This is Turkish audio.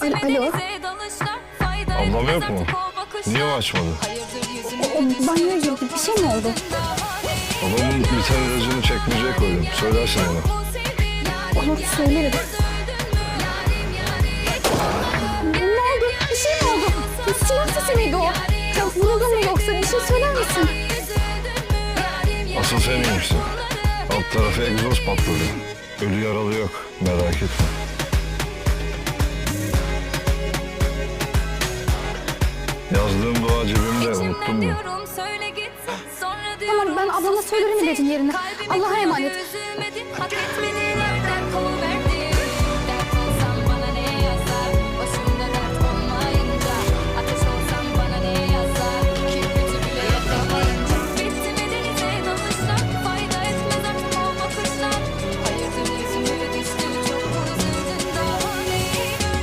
Alo. Ablam yok mu? Niye o açmadı? O, o banyoya girdi. Bir şey mi oldu? Babamın bir tane ilacını çekmeyecek koydum. Söylersin ona. Olur söylerim. Ne oldu? Bir şey mi oldu? Silah sesi miydi o? Ya vuruldun mu yoksa? Bir şey söyler misin? Asıl sen iyiymişsin. Alt tarafı egzoz patladı. Ölü yaralı yok. Merak etme. Yazdığım dua cebimde. Unuttun mu? Tamam ben ablama söylerim ilacın yerini. Allah'a emanet.